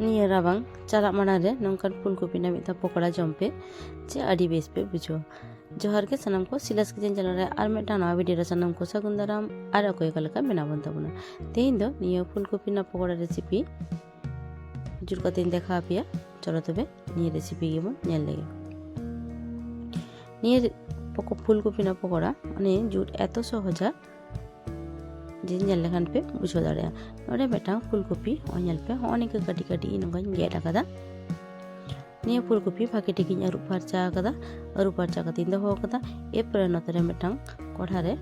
ᱱᱤᱭᱟᱹ ᱨᱟᱵᱟᱝ ᱪᱟᱞᱟᱜ ᱢᱟᱲᱟᱝ ᱨᱮ ᱱᱚᱝᱠᱟᱱ ᱯᱷᱩᱞᱠᱚᱯᱤ ᱨᱮᱱᱟᱜ ᱢᱤᱫ ᱫᱷᱟᱣ ᱯᱚᱠᱳᱲᱟ ᱡᱚᱢ ᱯᱮ ᱡᱮ ᱟᱹᱰᱤ ᱵᱮᱥ ᱯᱮ ᱵᱩᱡᱷᱟᱹᱣᱟ ᱡᱚᱦᱟᱨ ᱜᱮ ᱥᱟᱱᱟᱢ ᱠᱚ ᱥᱤᱞᱟᱥ ᱠᱤᱪᱮᱱ ᱪᱮᱱᱮᱞ ᱨᱮ ᱟᱨ ᱢᱤᱫᱴᱟᱝ ᱱᱟᱣᱟ ᱵᱷᱤᱰᱤᱭᱳ ᱨᱮ ᱥᱟᱱᱟᱢ ᱠᱚ ᱥᱟᱹᱜᱩᱱ ᱫᱟᱨᱟᱢ ᱟᱨ ᱚᱠᱚᱭ ᱚᱠᱟ ᱞᱮᱠᱟ ᱵᱮᱱᱟᱣ ᱵᱚᱱ ᱛᱟᱵᱚᱱᱟ ᱛᱮᱦᱮᱧ ᱫᱚ ᱱᱤᱭᱟᱹ ᱯᱷᱩᱞᱠᱚᱯᱤ ᱨᱮᱱᱟᱜ ᱯᱚᱠᱳᱲᱟ ᱨᱮᱥᱤᱯᱤ ᱡᱩᱨ ᱠᱟᱛᱮᱧ ᱫᱮᱠᱷᱟᱣ ᱯᱮᱭᱟ ᱪᱚᱞᱚ ᱛᱚᱵᱮ ᱱᱤᱭᱟᱹ ᱨᱮᱥᱤᱯᱤ ᱜᱮᱵᱚᱱ ᱧᱮᱞ ᱞᱮᱜᱮ ᱱᱤᱭᱟᱹ ᱯᱷᱩᱞᱠᱚᱯি ᱨᱮᱱᱟᱜ ᱯᱚᱠᱳᱲᱟ ᱢᱟᱱᱮ ᱡᱩᱛ ᱮᱛᱚ ᱥᱚᱦᱚᱡᱟ ᱡᱮ ᱧᱮᱞ ᱞᱮᱠᱷᱟᱱ ᱯᱮ ᱵᱩᱡᱷᱟᱹᱣ ᱫᱟᱲᱮᱭᱟᱜᱼᱟ ᱱᱚᱰᱮ ᱢᱤᱫᱴᱟᱝ ᱯᱷᱩᱞᱠᱚᱯᱤ ᱦᱚᱸ ᱧᱮᱞ ᱯᱮ ᱦᱚᱸᱜᱼᱚ ᱱᱤᱝᱠᱟᱹ ᱠᱟᱹᱴᱤᱡ ᱠᱟᱹᱴᱤᱡ ᱱᱚᱝᱠᱟᱧ ᱜᱮᱫ ᱟᱠᱟᱫᱟ ᱱᱤᱭᱟᱹ ᱯᱷᱩᱞᱠᱚᱯᱤ ᱵᱷᱟᱜᱮ ᱴᱷᱤᱠᱤᱧ ᱟᱹᱨᱩᱵ ᱯᱷᱟᱨᱪᱟ ᱟᱠᱟᱫᱟ ᱟᱹᱨᱩᱵ ᱯᱷᱟᱨᱪᱟ ᱠᱟᱛᱮᱧ ᱫᱚᱦᱚ ᱟᱠᱟᱫᱟ ᱮᱨᱯᱚᱨᱮ ᱱᱚᱛᱮᱨᱮ ᱢᱤᱫᱴᱟᱝ ᱠᱚᱲᱦᱟᱨᱮ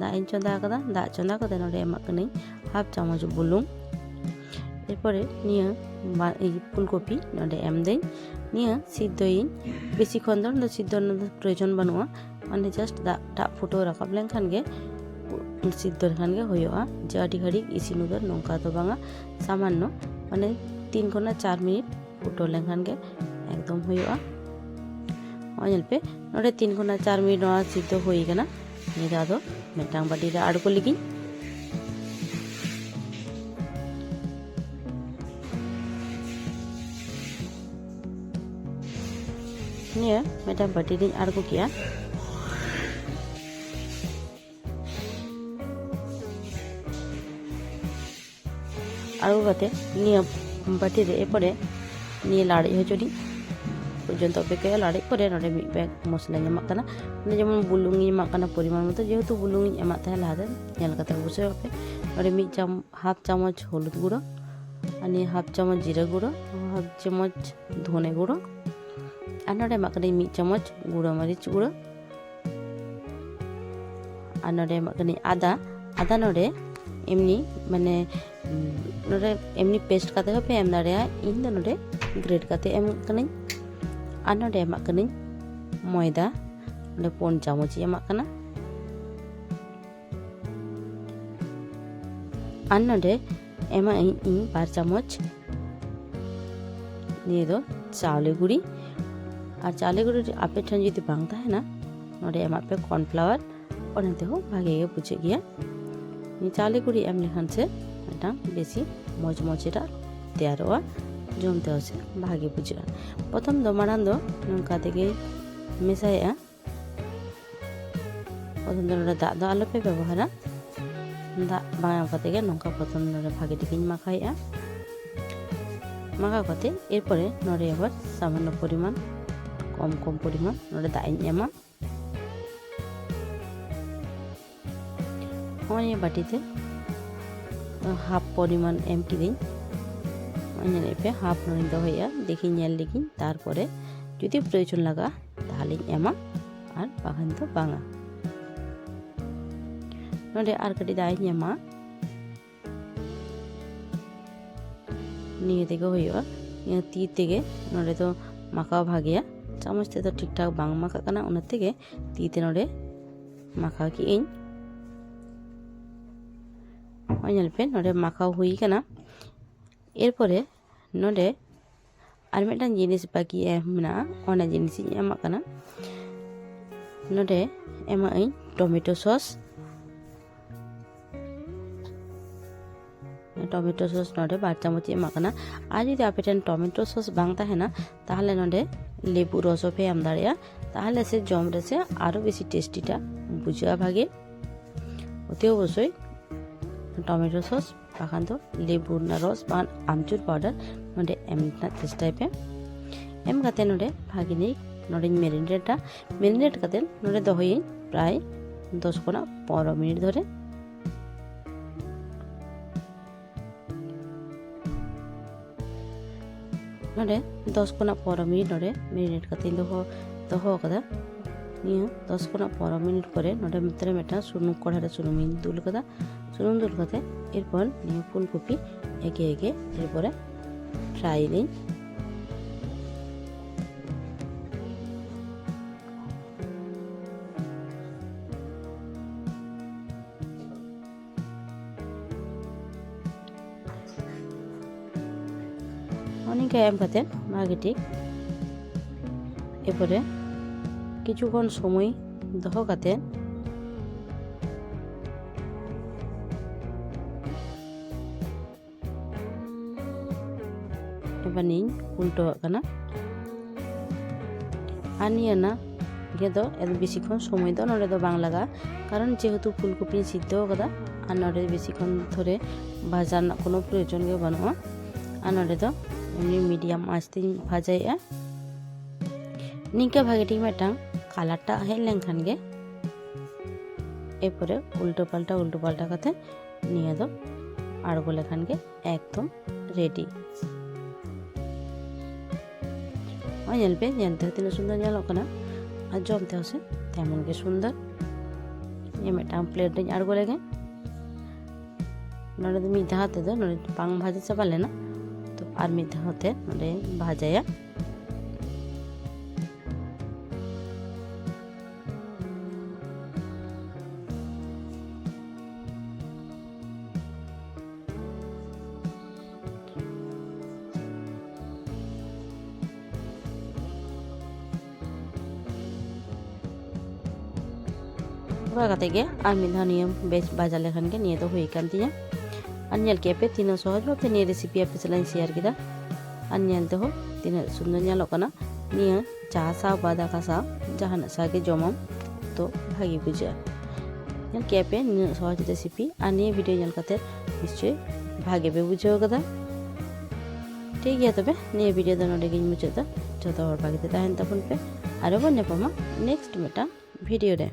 ᱫᱟᱜ ᱤᱧ ᱪᱚᱸᱫᱟ ᱟᱠᱟᱫᱟ ᱫᱟᱜ ᱪᱚᱸᱫᱟ ᱠᱟᱛᱮ ᱱᱚᱰᱮ ᱮᱢᱟᱜ ᱠᱟᱹᱱᱟᱹᱧ ᱦᱟᱯ ᱪᱟᱢᱚᱪ ᱵᱩᱞᱩᱝ ᱮᱨᱯᱚᱨᱮ ᱱᱤᱭᱟᱹ ᱯᱷᱩᱞᱠᱚᱯᱤ ᱱᱚᱰᱮ ᱮᱢᱫᱟᱹᱧ ᱱᱤᱭᱟᱹ ᱥᱤᱫᱽᱫᱚᱭᱤᱧ ᱵᱮᱥᱤ ᱠᱷᱚᱱ ᱫᱚ ᱱᱚᱰᱮ ᱱᱚᱣᱟ ᱨᱮᱱᱟᱜ ᱯᱨᱚᱭᱳᱡᱚᱱ ᱵᱟᱹᱱᱩᱜᱼᱟ ᱢᱟᱱᱮ ᱡᱟᱥᱴ ᱫᱟᱜ ᱴᱟᱜ ᱯᱷᱩᱴᱟᱹᱣ ᱨᱟᱠᱟᱵ ᱞᱮᱱᱠᱷᱟᱱ ᱜᱮ सिद्धे जड़ी घड़ी इसी नुगर नौका तो बांगा सामान्य मानने तीन को चार मिनट फुटो लेखान एकदम होलपे ना तीन को चार मिनट सिद्ध होना मेटा बाटी आड़को लगे मेटा बाटी आड़को किया আলুগুলোতে নিয়ে বাটিতে এরপরে নিয়ে লাড়ি হচড়ি পর্যন্ত অপেক্ষা লাড়ি করে নড়ে মিট ব্যাগ মশলাᱧ ᱮᱢᱟᱜ ᱠᱟᱱᱟ ᱚᱱᱮ ᱡᱮᱢᱚᱱ ᱵᱩᱞᱩᱝ ᱤᱧ ᱮᱢᱟᱜ ᱠᱟᱱᱟ ᱯᱚᱨᱤᱢᱟᱱ ᱢᱚᱛᱚ ᱡᱮᱦᱮᱛᱩ ᱵᱩᱞᱩᱝ ᱤᱧ ᱮᱢᱟᱜ ᱛᱟᱦᱮᱸ ᱞᱟᱦᱟᱛᱮ ᱧᱮᱞ ᱠᱟᱛᱮ ᱵᱩᱡᱷᱟᱹᱣ ᱯᱮ ᱱᱚᱰᱮ ᱢᱤᱫ ᱪᱟᱢ ᱦᱟᱯ ᱪᱟᱢᱚᱪ ᱦᱚᱞᱩᱫ ᱜᱩᱲᱚ ᱟᱨ ᱱᱤᱭᱟᱹ ᱦᱟᱯ ᱪᱟᱢᱚᱪ ᱡᱤᱨᱟᱹ ᱜᱩᱲᱚ ᱦᱟᱯ ᱪᱟᱢᱚᱪ ᱫᱷᱚᱱᱮ ᱜᱩᱲᱚ ᱟᱨ ᱱᱚᱰᱮ ᱮᱢᱟᱜ ᱠᱟᱹᱱᱟᱹᱧ ᱢᱤᱫ ᱪᱟᱢᱚᱪ ᱜᱩᱲᱟᱹ ᱢᱟᱹᱨᱤᱪ ᱜᱩᱲᱟᱹ ᱟᱨ ᱱᱚᱰᱮ ᱮᱢᱟᱜ ᱠᱟᱹᱱᱟᱹᱧ ᱟᱫᱟ ᱟᱫᱟ ᱱᱚᱰᱮ એમની મને ᱱᱚᱰᱮ ᱮᱢᱱᱤ ᱯᱮᱥᱴ ᱠᱟᱛᱮ ᱦᱚᱸᱯᱮ ᱮᱢ ᱫᱟᱲᱮᱭᱟᱜᱼᱟ ᱤᱧ ᱫᱚ ᱱᱚᱰᱮ ᱜᱨᱮᱰ ᱠᱟᱛᱮ ᱮᱢ ᱠᱟᱹᱱᱟᱹᱧ ᱟᱨ ᱱᱚᱰᱮ ᱮᱢᱟᱜ ᱠᱟᱹᱱᱟᱹᱧ ᱢᱚᱭᱫᱟ ᱱᱚᱰᱮ ᱯᱩᱱ ᱪᱟᱢᱚᱪ ᱤᱧ ᱮᱢᱟᱜ ᱠᱟᱱᱟ ᱟᱨ ᱱᱚᱰᱮ ᱮᱢᱟᱜ ᱟᱹᱧ ᱤᱧ ᱵᱟᱨ ᱪᱟᱢᱚᱪ ᱱᱤᱭᱟᱹ ᱫᱚ ᱪᱟᱣᱞᱮ ᱜᱩᱲᱤ ᱟᱨ ᱪᱟᱣᱞᱮ ᱜᱩᱲᱤ ᱟᱯᱮ ᱴᱷᱮᱱ ᱡᱩᱫᱤ ᱵᱟᱝ ᱛᱟᱦᱮᱱᱟ ᱱᱚᱰᱮ ᱮᱢᱟᱜ ᱯᱮ ᱠᱚᱨᱱ ᱯᱷᱞᱟᱣᱟᱨ ᱚᱱᱟ ᱛᱮᱦᱚᱸ ᱵᱷᱟᱜᱮ ᱜᱮ ᱵᱩᱡᱷᱟᱹᱜ ᱜᱮᱭᱟ চালে করি, এমনি ખાંસે এটা বেশি মজ মজমজিরা, তেয়ারোয়া, জমতে হচ্ছে, ভাগে বুঝে প্রথম দো দো নৌকা থেকে মেশাই প্রথম দো দা, দো আলোপে ব্যবহার দা বাঙা থেকে নৌকা প্রথম দো ভাগে দিকে মাখাই মাখা কথা এরপরে নরে আবার সামান্য পরিমাণ, কম কম পরিমাণ, নড়ে দা এমা মানে বাটিতে হাফ পরিমাণ এমকি দিই ᱧᱮᱞ ᱯᱮ ᱦᱟᱯ ᱱᱚᱨᱤᱧ ᱫᱚᱦᱚᱭᱟ ᱫᱮᱠᱷᱤ ᱧᱮᱞ ᱞᱮᱜᱤᱧ ᱛᱟᱨᱯᱚᱨᱮ ᱡᱩᱫᱤ ᱯᱨᱚᱭᱳᱡᱚᱱ ᱞᱟᱜᱟᱜᱼᱟ ᱛᱟᱦᱞᱮᱧ ᱮᱢᱟ ᱟᱨ ᱵᱟᱠᱷᱟᱱ ᱫᱚ ᱵᱟᱝᱟ ᱱᱚᱰᱮ ᱟᱨ ᱠᱟᱹᱴᱤᱡ ᱫᱟᱜ ᱤᱧ ᱮᱢᱟ ᱱᱤᱭᱟᱹ ᱛᱮᱜᱮ ᱦᱩᱭᱩᱜᱼᱟ ᱱᱤᱭᱟᱹ ᱛᱤ ᱛᱮᱜᱮ ᱱᱚᱰᱮ ᱫᱚ ᱢᱟᱠᱟᱣ ᱵᱷᱟᱜᱮᱭᱟ ᱪᱟᱢᱚᱪ ᱛᱮᱫᱚ ᱴᱷᱤᱠ ᱴᱷᱟᱠ ᱵᱟᱝ ᱢᱟᱠᱟᱜ ᱠᱟᱱᱟ ᱚᱱᱟ ᱛᱮᱜᱮ ᱛᱤ ᱛᱮ ᱱᱚᱰᱮ ᱢᱟᱠᱟᱣ ᱠᱮᱜ ᱤᱧ ᱧᱮᱞᱯᱮ ᱱᱚᱰᱮ ᱢᱟᱠᱟᱣ ᱦᱩᱭ ᱠᱟᱱᱟ ᱮᱨᱯᱚᱨᱮ ᱱᱚᱰᱮ ᱟᱨ ᱢᱤᱫᱴᱟᱝ ᱡᱤᱱᱤᱥ ᱵᱟᱹᱠᱤ ᱮᱢ ᱢᱮᱱᱟᱜᱼᱟ ᱚᱱᱟ ᱡᱤᱱᱤᱥ ᱤᱧ ᱮᱢᱟᱜ ᱠᱟᱱᱟ ᱱᱚᱰᱮ ᱮᱢᱟᱜ ᱟᱹᱧ ᱴᱚᱢᱮᱴᱳ ᱥᱚᱥ টমেটো সস নডে বার চামচ এমা কানা আর যদি আপে ᱴᱷᱮᱱ টমেটো সস বাং তাহেনা তাহলে নডে লেবু রস পে এম দাঁড়িয়া তাহলে সে জম রেসে আরও বেশি টেস্টিটা বুঝা ভাগে অতি ടൊമാറ്റോ സോസ് പാകാന്തോ ലിബൂർണ റോസ് പാൻ അംചൂർ പൗഡർ ᱱᱚᱰᱮ ᱮᱢ ᱪᱮᱥᱴᱟᱭ ᱯᱮ ᱮᱢ ᱠᱟᱛᱮ ᱱᱚᱰᱮ ᱵᱷᱟᱜᱮ ᱧᱚᱜ ᱱᱚᱰᱮᱧ ᱢᱮᱨᱤᱱᱮᱴᱟ ᱢᱮᱨᱤᱱᱮᱴ ᱠᱟᱛᱮ ᱱᱚᱰᱮ ᱫᱚᱦᱚᱭᱟᱹᱧ ᱯᱨᱟᱭ ᱫᱚᱥ ᱠᱷᱚᱱᱟᱜ ᱯᱚᱱᱨᱚ ᱢᱤᱱᱤᱴ ᱫᱷᱚᱨᱮ ᱱᱚᱰᱮ ᱫᱚᱥ ᱠᱷᱚᱱᱟᱜ ᱯᱚᱱᱨᱚ ᱢᱤᱱᱤᱴ ᱱᱚᱰᱮ ᱢᱮᱨᱤᱱᱮᱴ ᱠᱟᱛᱮᱧ ᱫᱚᱦᱚ ᱫᱚᱦᱚ ᱟᱠᱟᱫᱟ ᱱᱤᱭᱟᱹ ᱫᱚᱥ ᱠᱷᱚᱱᱟᱜ ᱯᱚᱱᱨᱚ ᱢᱤᱱᱤᱴ ᱯᱚᱨᱮ ᱱᱚᱰᱮ ᱢᱤᱫᱴᱮᱱ ᱢᱤᱫᱴᱟᱝ ᱥᱩᱱᱩᱢ ᱠᱚᱲᱦᱟ ᱨᱮ ᱥᱩᱱᱩᱢᱤᱧ ᱫᱩᱞ ᱟᱠᱟᱫᱟ সুন্দর দূর কথা এরপর নিয়ে ফুলকপি একে একে এরপরে ফ্রাই নিই অনেকে এম পাতেন মার্কেটিং এরপরে কিছুক্ষণ সময় দহ কাতেন ᱵᱟᱹᱱᱤᱧ ᱩᱞᱴᱟᱹᱣᱟᱜ ᱠᱟᱱᱟ ᱟᱨ ᱱᱤᱭᱟᱹ ᱱᱟ ᱜᱮᱫᱚ ᱮᱫᱚ ᱵᱮᱥᱤ ᱠᱷᱚᱱ ᱥᱚᱢᱚᱭ ᱫᱚ ᱱᱚᱰᱮ ᱫᱚ ᱵᱟᱝ ᱞᱟᱜᱟᱜᱼᱟ ᱠᱟᱨᱚᱱ ᱡᱮᱦᱮᱛᱩ ᱯᱷᱩᱞ ᱠᱚᱯᱤᱧ ᱥᱤᱫᱽᱫᱷᱚ ᱟᱠᱟᱫᱟ ᱟᱨ ᱱᱚᱰᱮ ᱵᱮᱥᱤ ᱠᱷᱚᱱ ᱫᱷᱚᱨᱮ ᱵᱷᱟᱡᱟ ᱨᱮᱱᱟᱜ ᱠᱳᱱᱳ ᱯᱨᱚᱭᱳᱡᱚᱱ ᱜᱮ ᱵᱟᱹᱱᱩᱜᱼᱟ ᱟᱨ ᱱᱚᱰᱮ ᱫᱚ ᱮᱢᱱᱤ ᱢᱤᱰᱤᱭᱟᱢ ᱟᱸᱪ ᱛᱤᱧ ᱵᱷᱟᱡᱟᱭᱮᱜᱼᱟ ᱱᱤᱝᱠᱟᱹ ᱵᱷᱟᱜᱮ ᱴᱷᱤᱠ ᱢᱤᱫᱴᱟᱝ ᱠᱟᱞᱟᱨᱴᱟᱜ ᱦᱮᱡ ᱞᱮᱱᱠᱷᱟᱱ ᱜᱮ এরপরে উল্টো পাল্টা উল্টো পাল্টা কাতে নিয়ে দো আড়গো লেখান গে একদম রেডি ᱦᱚᱸ ᱧᱮᱞ ᱯᱮ ᱧᱮᱞ ᱛᱮᱦᱚᱸ ᱛᱤᱱᱟᱹᱜ ᱥᱩᱱᱫᱚᱨ ᱧᱮᱞᱚᱜ ᱠᱟᱱᱟ ᱟᱨ ᱡᱚᱢ ᱛᱮᱦᱚᱸ ᱥᱮ ᱛᱮᱢᱚᱱ ᱜᱮ ᱥᱩᱱᱫᱚᱨ ᱤᱧ ᱢᱤᱫᱴᱟᱝ ᱯᱞᱮᱴ ᱨᱤᱧ ᱟᱬᱜᱚ ᱞᱮᱜᱮ ᱱᱚᱰᱮ ᱫᱚ ᱢᱤᱫ ᱫᱷᱟᱣ ᱛᱮᱫᱚ ᱱᱚᱰᱮ ᱵᱟᱝ ᱵᱷᱟᱹᱡᱤ ᱪᱟᱵᱟ ᱞᱮᱱᱟ ᱛᱚ ᱟᱨ ᱢᱤᱫ ᱫᱷᱟᱣ ᱛᱮ ᱱᱚᱰᱮ ᱵᱷᱟᱡᱟᱭᱟ ᱚᱱᱠᱟ ᱠᱟᱛᱮ ᱜᱮ ᱟᱨ ᱢᱤᱫ ᱫᱷᱟᱣ ᱱᱤᱭᱟᱹ ᱵᱮᱥ ᱵᱷᱟᱡᱟ ᱞᱮᱠᱷᱟᱱ ᱜᱮ ᱱᱤᱭᱟᱹ ᱫᱚ ᱦᱩᱭ ᱟᱠᱟᱱ ᱛᱤᱧᱟ ᱟᱨ ᱧᱮᱞ ᱠᱮᱜᱼᱟ ᱯᱮ ᱛᱤᱱᱟᱹᱜ ᱥᱚᱦᱚᱡᱽ ᱵᱷᱟᱵᱛᱮ ᱱᱤᱭᱟᱹ ᱨᱮᱥᱤᱯᱤ ᱟᱯᱮ ᱥᱟᱞᱟᱜ ᱤᱧ ᱥᱮᱭᱟᱨ ᱠᱮᱫᱟ ᱟᱨ ᱧᱮᱞ ᱛᱮᱦᱚᱸ ᱛᱤᱱᱟᱹᱜ ᱥᱩᱱᱫᱚᱨ ᱧᱮᱞᱚᱜ ᱠᱟᱱᱟ ᱱᱤᱭᱟᱹ ᱪᱟ ᱥᱟᱶ ᱵᱟ ᱫᱟᱠᱟ ᱥᱟᱶ ᱡᱟᱦᱟᱱᱟᱜ ᱥᱟᱶᱜᱮ ᱡᱚᱢᱟᱢ ᱛᱚ ᱵᱷᱟᱜᱮ ᱵᱩᱡᱷᱟᱹᱜᱼᱟ ᱧᱮᱞ ᱠᱮᱜᱼᱟ ᱯᱮ ᱱᱤᱱᱟᱹᱜ ᱥᱚᱦᱚᱡᱽ ᱨᱮᱥᱤᱯᱤ ᱟᱨ ᱱᱤᱭᱟᱹ ᱵᱷᱤᱰᱤᱭᱳ ᱧᱮᱞ ᱠᱟᱛᱮ ᱱᱤᱥᱪᱚᱭ ᱵᱷᱟᱜᱮ ᱯᱮ ᱵᱩᱡᱷᱟᱹᱣ ᱠᱟᱫᱟ ᱴᱷᱤᱠ ᱜᱮᱭᱟ ᱛᱚᱵᱮ ᱱᱤᱭᱟᱹ ᱵᱷᱤᱰᱤᱭᱳ ᱫᱚ ᱱᱚᱰᱮ ᱜᱤᱧ ᱢᱩᱪᱟᱹᱫ ᱮᱫᱟ ᱡᱚᱛᱚ ᱦᱚᱲ ᱵᱷᱟᱜᱮ ᱛᱮ ᱛᱟᱦᱮᱱ ᱛᱟᱵᱚᱱ ᱯᱮ ᱟᱨᱚ ᱵᱚᱱ ᱧᱟᱯᱟᱢᱟ ᱱᱮᱠᱥᱴ ᱢᱤᱫᱴᱟᱝ ᱵᱷᱤᱰᱤᱭᱳ ᱨᱮ